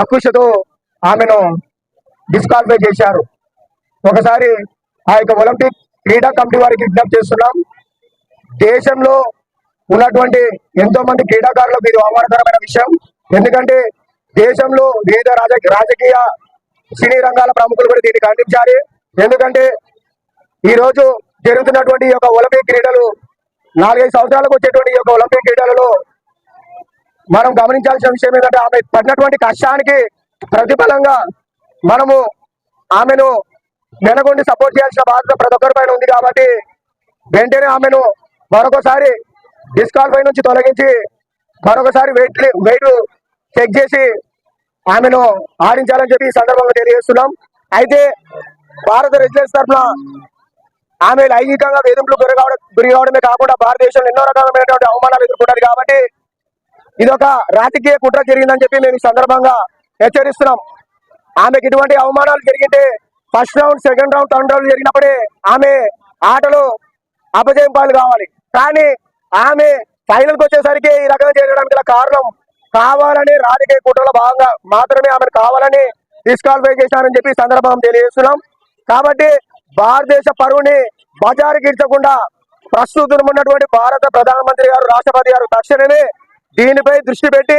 అకుషతో ఆమెను డిస్క్వాలిఫై చేశారు. ఒకసారి ఆ యొక్క ఒలింపిక్ క్రీడా కమిటీ వారికి విజ్ఞప్తి చేస్తున్నాం. దేశంలో ఉన్నటువంటి ఎంతో మంది క్రీడాకారులకు ఇది అవమానకరమైన విషయం. ఎందుకంటే దేశంలో వివిధ రాజ రాజకీయ సినీ రంగాల ప్రముఖులు కూడా దీన్ని ఖండించాలి. ఎందుకంటే ఈరోజు జరుగుతున్నటువంటి ఈ యొక్క ఒలింపిక్ క్రీడలు నాలుగైదు సంవత్సరాలకు వచ్చేటువంటి ఈ యొక్క ఒలింపిక్ క్రీడలలో మనం గమనించాల్సిన విషయం ఏంటంటే ఆమె పడినటువంటి కష్టానికి ప్రతిఫలంగా మనము ఆమెను వెనకొండి సపోర్ట్ చేయాల్సిన బాధ్యత ప్రతి ఒక్కరి పైన ఉంది కాబట్టి వెంటనే ఆమెను మరొకసారి డిస్క్వాలిఫై నుంచి తొలగించి మరొకసారి వెయిట్ వెయిట్ చెక్ చేసి ఆమెను ఆడించాలని చెప్పి ఈ సందర్భంగా తెలియజేస్తున్నాం. అయితే భారత రెసిడెన్స్ తరఫున ఆమె లైంగికంగా వేధింపులు గురి కావడం గురి కావడమే కాకుండా భారతదేశంలో ఎన్నో రకాలైనటువంటి అవమానాలు ఎదుర్కొంటారు కాబట్టి ఇది ఒక రాజకీయ కుట్ర జరిగిందని చెప్పి మేము ఈ సందర్భంగా హెచ్చరిస్తున్నాం. ఆమెకి ఇటువంటి అవమానాలు జరిగితే first round second round third round జరిగినప్పుడే ఆమె ఆటలు అపజయం పాలు కావాలి. కానీ ఆమె ఫైనల్కి వచ్చేసరికి ఈ రకంగా చేయడానికి గల కారణం కావాలని రాజకీయ కుట్రలో భాగంగా మాత్రమే ఆమెను కావాలని డిస్క్వాలిఫై చేశారని చెప్పి సందర్భం తెలియజేస్తున్నాం. కాబట్టి భారతదేశ పరువుని బజారు గిడ్చకుండా ప్రస్తుతం ఉన్నటువంటి భారత ప్రధానమంత్రి గారు రాష్ట్రపతి గారు తక్షణమే దీనిపై దృష్టి పెట్టి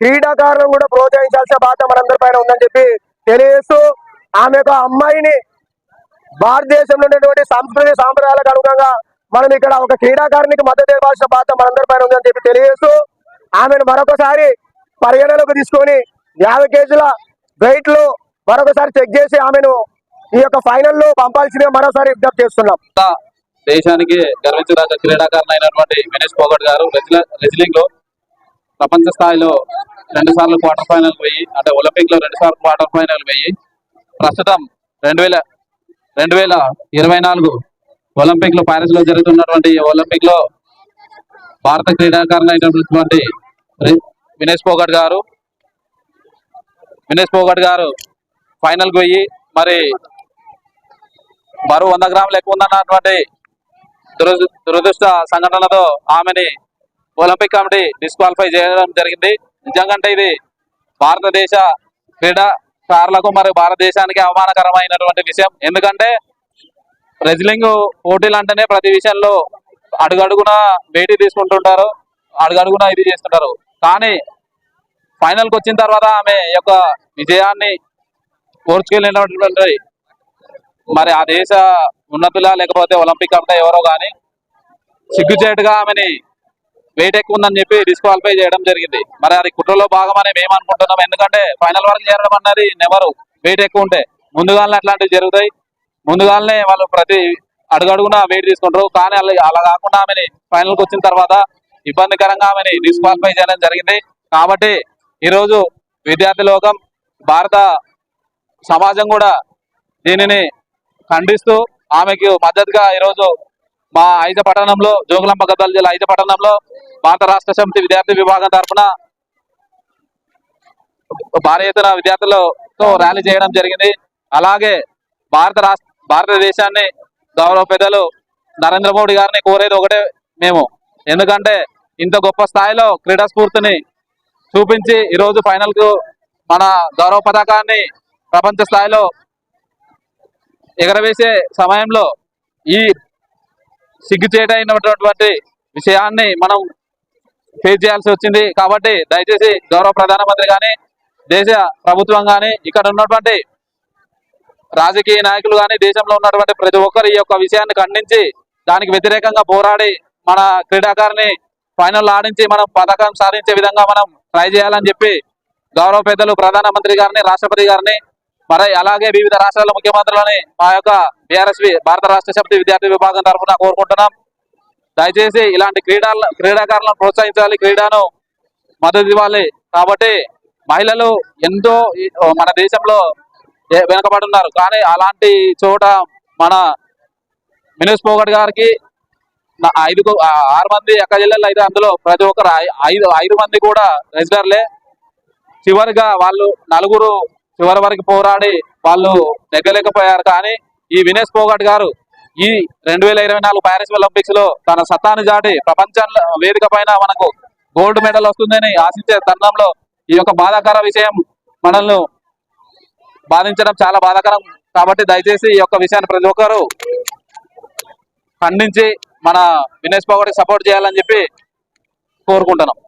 క్రీడాకారులను కూడా ప్రోత్సహించాల్సిన బాధ్యత మనందరి పైన ఉందని చెప్పి తెలియజేస్తూ ఆమె యొక్క అమ్మాయిని భారతదేశంలో ఉన్నటువంటి సంస్కృతి సాంప్రదాయాలకు అనుగుణంగా మనం ఇక్కడ ఒక క్రీడాకారునికి మద్దతు ఇవ్వాల్సిన బాధ్యత మనందరి పైన ఉందని చెప్పి తెలియజేస్తూ ఆమెను మరొకసారి పరిగణలోకి తీసుకొని యాభై కేజీల వెయిట్లు మరొకసారి చెక్ చేసి ఆమెను ఈ యొక్క ఫైనల్లో పంపాల్సిందిగా మరోసారి విజ్ఞప్తి చేస్తున్నాం. దేశానికి గర్వించదగ్గ క్రీడాకారులు అయినటువంటి వినేష్ పోగట్ గారు రెజ్లింగ్లో ప్రపంచ స్థాయిలో రెండు సార్లు క్వార్టర్ ఫైనల్ పోయి అంటే ఒలింపిక్లో రెండు సార్లు క్వార్టర్ ఫైనల్ పోయి ప్రస్తుతం రెండు వేల రెండు వేల ఇరవై నాలుగు ఒలింపిక్లో ప్యారిస్లో జరుగుతున్నటువంటి ఒలింపిక్లో భారత క్రీడాకారులు అయినటువంటి వినేష్ పోగట్ గారు వినేష్ పోగట్ గారు ఫైనల్ పోయి మరి బరువు వంద గ్రాములు ఎక్కువ ఉందన్నటువంటి దురదృ దురదృష్ట సంఘటనలతో ఆమెని ఒలింపిక్ కమిటీ డిస్క్వాలిఫై చేయడం జరిగింది. నిజంగా ఇది భారతదేశ క్రీడా కారులకు మరియు భారతదేశానికి అవమానకరమైనటువంటి విషయం. ఎందుకంటే రెజ్లింగ్ పోటీలు అంటేనే ప్రతి విషయంలో అడుగడుగున భేటీ తీసుకుంటుంటారు అడుగడుగున ఇది చేస్తుంటారు. కానీ ఫైనల్కి వచ్చిన తర్వాత ఆమె యొక్క విజయాన్ని కోర్చుకెళ్ళినటువంటి మరి ఆ దేశ ఉన్నతుల లేకపోతే ఒలింపిక్ అంటే ఎవరో కానీ సిగ్గుచేటుగా ఆమెని వెయిట్ ఎక్కువ ఉందని చెప్పి డిస్క్వాలిఫై చేయడం జరిగింది. మరి అది కుట్రలో భాగమని మేము అనుకుంటున్నాం. ఎందుకంటే ఫైనల్ వరకు చేరడం అన్నది నెవరు. వెయిట్ ఎక్కువ ఉంటే ముందుగానే అట్లాంటివి జరుగుతాయి. ముందుగానే వాళ్ళు ప్రతి అడుగడుగునా వెయిట్ తీసుకుంటారు. కానీ అలా అలా కాకుండా ఆమెని ఫైనల్కి వచ్చిన తర్వాత ఇబ్బందికరంగా ఆమెని డిస్క్వాలిఫై చేయడం జరిగింది. కాబట్టి ఈరోజు విద్యార్థి లోకం భారత సమాజం కూడా దీనిని ఖండిస్తూ ఆమెకు మద్దతుగా ఈరోజు మా ఐజ పట్టణంలో జోగులాంబ గద్దాల జిల్లా ఐజ పట్టణంలో భారత రాష్ట్ర సమితి విద్యార్థి విభాగం తరఫున భారీ ఎత్తున విద్యార్థులతో ర్యాలీ చేయడం జరిగింది. అలాగే భారత రాష్ట్ర భారతదేశాన్ని గౌరవ పెద్దలు నరేంద్ర మోడీ గారిని కోరేది ఒకటే మేము. ఎందుకంటే ఇంత గొప్ప స్థాయిలో క్రీడా స్ఫూర్తిని చూపించి ఈరోజు ఫైనల్కు మన గౌరవ పథకాన్ని ప్రపంచ స్థాయిలో ఎగరవేసే సమయంలో ఈ సిగ్గుచేటైనటువంటి విషయాన్ని మనం ఫేస్ చేయాల్సి వచ్చింది. కాబట్టి దయచేసి గౌరవ ప్రధానమంత్రి కానీ దేశ ప్రభుత్వం కానీ ఇక్కడ ఉన్నటువంటి రాజకీయ నాయకులు కానీ దేశంలో ఉన్నటువంటి ప్రతి ఒక్కరు ఈ యొక్క విషయాన్ని ఖండించి దానికి వ్యతిరేకంగా పోరాడి మన క్రీడాకారిని ఫైనల్ ఆడించి మనం పథకం సాధించే విధంగా మనం ట్రై చేయాలని చెప్పి గౌరవ పెద్దలు ప్రధానమంత్రి గారిని రాష్ట్రపతి గారిని మరి అలాగే వివిధ రాష్ట్రాల ముఖ్యమంత్రులని మా యొక్క బీఆర్ఎస్వి భారత రాష్ట్ర సమితి విద్యార్థి విభాగం తరఫున కోరుకుంటున్నాం. దయచేసి ఇలాంటి క్రీడల క్రీడాకారులను ప్రోత్సహించాలి క్రీడను మద్దతు ఇవ్వాలి. కాబట్టి మహిళలు ఎంతో మన దేశంలో ఏ- కానీ అలాంటి చోట మన మినిస్ పోగట్ గారికి ఐదు ఆరు మంది అక్క జిల్లాలో అయితే అందులో ప్రతి ఒక్కరు ఐ- ఐదు ఐదు మంది కూడా రెసిడర్లే చివరిగా వాళ్ళు నలుగురు చివరి వరకు పోరాడి వాళ్ళు నెగ్గలేకపోయారు. కానీ ఈ వినేష్ పోగట్ గారు ఈ రెండు వేల ఇరవై నాలుగు ప్యారిస్ ఒలింపిక్స్లో తన సత్తాను చాటి ప్రపంచంలో వేదిక పైన మనకు గోల్డ్ మెడల్ వస్తుందని ఆశించే తరుణంలో ఈ యొక్క బాధాకర విషయం మనల్ని బాధించడం చాలా బాధాకరం. కాబట్టి దయచేసి ఈ యొక్క విషయాన్ని ప్రతి ఒక్కరు ఖండించి మన వినేష్ పగోడికి సపోర్ట్ చేయాలని చెప్పి కోరుకుంటున్నాం.